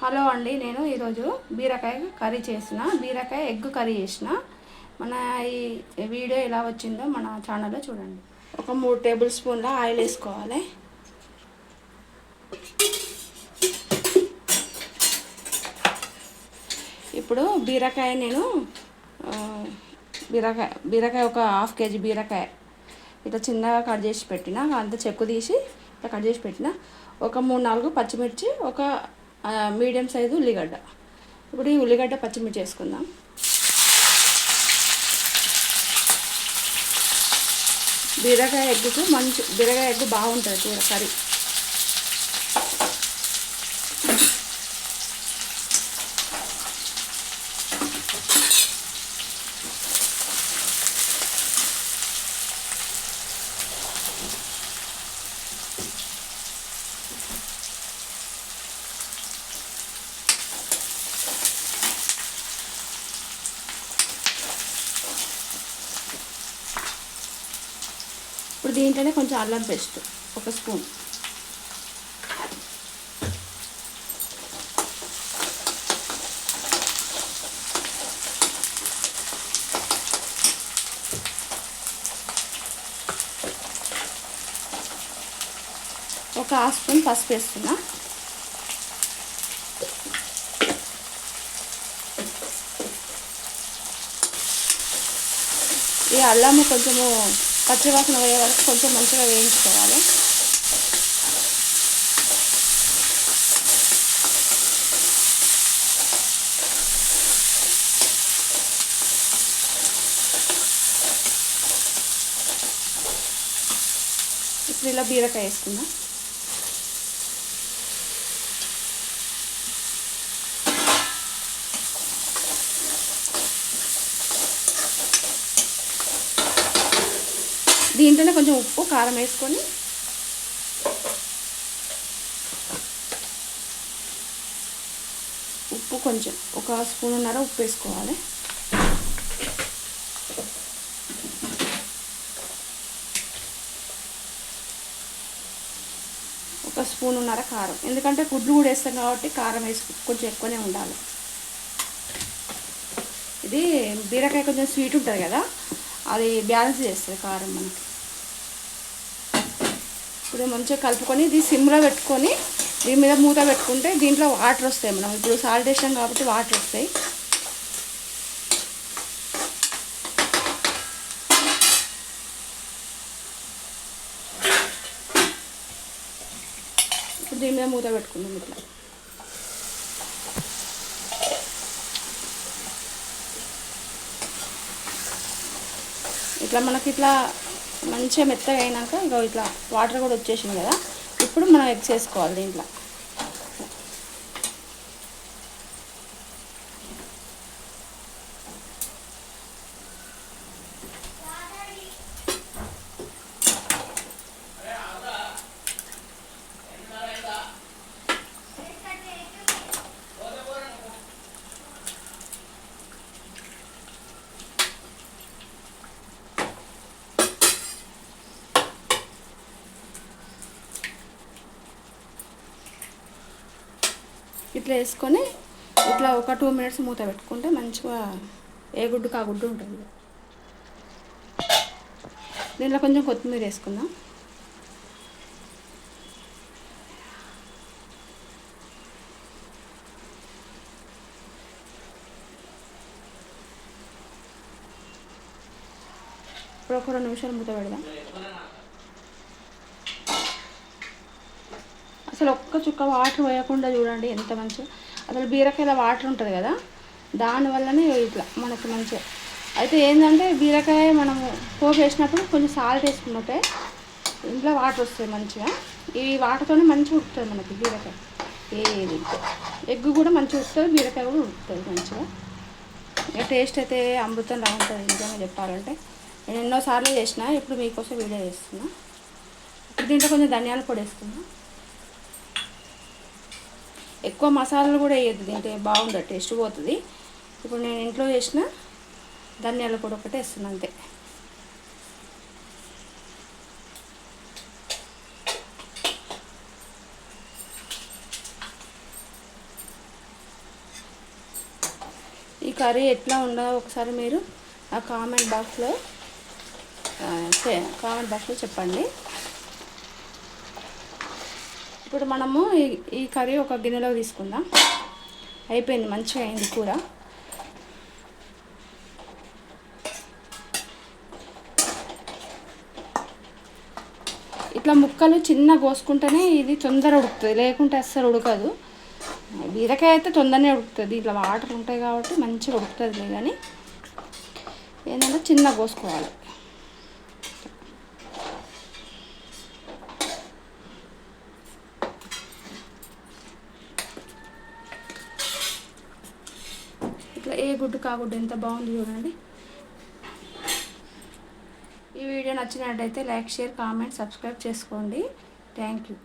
Hello అండి నేను ఈరోజు బీరకాయ కర్రీ చేసిన. బీరకాయ ఎగ్ కర్రీ చేసిన. మన ఈ వీడియో ఎలా వచ్చిందో మన ఛానల్లో చూడండి. ఒక మూడు టేబుల్ స్పూన్ల ఆయిల్ వేసుకోవాలి. ఇప్పుడు బీరకాయ నేను బీరకాయ బీరకాయ ఒక హాఫ్ కేజీ బీరకాయ ఇట్లా చిన్నగా కట్ చేసి పెట్టిన అంత చెక్కు తీసి ఇట్లా కట్ చేసి పెట్టిన ఒక మూడు నాలుగు పచ్చిమిర్చి ఒక మీడియం సైజు ఉల్లిగడ్డ. ఇప్పుడు ఈ ఉల్లిగడ్డ పచ్చిమిర్చి వేసుకుందాం. బీరకాయ ఎగ్గుకు మంచి బీరకాయ ఎగ్గు బాగుంటుంది కూర కర్రీ. ఇప్పుడు దీంట్లోనే కొంచెం అల్లం పేస్ట్ ఒక స్పూన్. ఒక హాఫ్ స్పూన్ పసుపు వేస్తున్నా ఈ అల్లము కొంచెము పచ్చివాసన పోయే వరకు కొంచెం మంచిగా వేయించుకోవాలి. ఇప్పుడు ఇలా బీరకాయ వేసుకుందాం. దీంట్లోనే కొంచెం ఉప్పు కారం వేసుకొని ఉప్పు కొంచెం ఒక స్పూన్ ఉన్నర ఉప్పు వేసుకోవాలి. ఒక స్పూన్ ఉన్నర కారం. ఎందుకంటే గుడ్లు కూడా వేస్తాం కాబట్టి కారం వేసుకు కొంచెం ఎక్కువనే ఉండాలి. ఇది బీరకాయ కొంచెం స్వీట్ ఉంటుంది కదా అది బ్యాలెన్స్ చేస్తుంది కారం మనకి. ఇప్పుడు మంచిగా కలుపుకొని ఇది సిమ్లో పెట్టుకొని దీని మీద మూత పెట్టుకుంటే దీంట్లో వాటర్ వస్తాయి మనం. ఇప్పుడు సాల్ట్ వేసాం కాబట్టి వాటర్ వస్తాయి. ఇప్పుడు దీని మీద మూత పెట్టుకుందాం ఇట్లా. ఇట్లా మనకి ఇట్లా మంచిగా మెత్తగా అయినాక ఇక ఇట్లా వాటర్ కూడా వచ్చేసింది కదా. ఇప్పుడు మనం ఎగ్స్ వేసుకోవాలి దీంట్లో. ఇట్లా వేసుకొని ఇట్లా ఒక టూ మినిట్స్ మూత పెట్టుకుంటే మంచిగా ఏ గుడ్డుకు ఆ గుడ్డు ఉంటుంది. దీనిలో కొంచెం కొత్తిమీర వేసుకుందాం. ఇప్పుడు ఒక రెండు నిమిషాలు మూత పెడదాం. అసలు ఒక్క చుక్క వాటర్ పోయకుండా చూడండి ఎంత మంచిగా. అసలు బీరకాయల వాటర్ ఉంటుంది కదా దానివల్లనే ఇట్లా మనకి మంచిగా. అయితే ఏంటంటే బీరకాయ మనము పోపు వేసినప్పుడు కొంచెం సాల్ట్ వేసుకున్నట్టే ఇంట్లో వాటర్ వస్తాయి మంచిగా. ఈ వాటర్తోనే మంచిగా ఉడుతుంది మనకి బీరకాయ. ఏది? ఎగ్ కూడా మంచిగా ఉడుతుంది బీరకాయ కూడా ఉడుకుతుంది మంచిగా. ఇక టేస్ట్ అయితే అమృతం ఉంటుంది నిజంగా చెప్పాలంటే. నేను ఎన్నోసార్లు చేసిన ఇప్పుడు మీకోసం వీడియో చేస్తున్నా. ఇప్పుడు దీంట్లో కొంచెం ధనియాల పొడి వేస్తున్నా. ఎక్కువ మసాలాలు కూడా వేయద్దు తింటే బాగుండదు టేస్ట్ పోతుంది. ఇప్పుడు నేను ఇంట్లో చేసిన ధనియాల పొడి ఒకటే వేస్తున్నా అంతే. ఈ కర్రీ ఎట్లా ఉందో ఒకసారి మీరు ఆ కామెంట్ బాక్స్లో కామెంట్ బాక్స్లో చెప్పండి. ఇప్పుడు మనము ఈ ఈ కర్రీ ఒక గిన్నెలో తీసుకుందాం. అయిపోయింది మంచిగా అయింది కూర. ఇట్లా ముక్కలు చిన్న కోసుకుంటేనే ఇది తొందర ఉడుకుతుంది. లేకుంటే అస్సలు ఉడకదు. బీరకాయ అయితే తొందరనే ఉడుకుతుంది. ఇట్లా వాటర్ ఉంటాయి కాబట్టి మంచిగా ఉడుకుతుంది కానీ ఏంటంటే చిన్న కోసుకోవాలి ఇట్లా ఏ గుడ్డు కాగుడ్డు ఎంత బాగుంది చూడండి. ఈ వీడియో నచ్చినట్టయితే లైక్ షేర్ కామెంట్ సబ్స్క్రైబ్ చేసుకోండి. Thank you.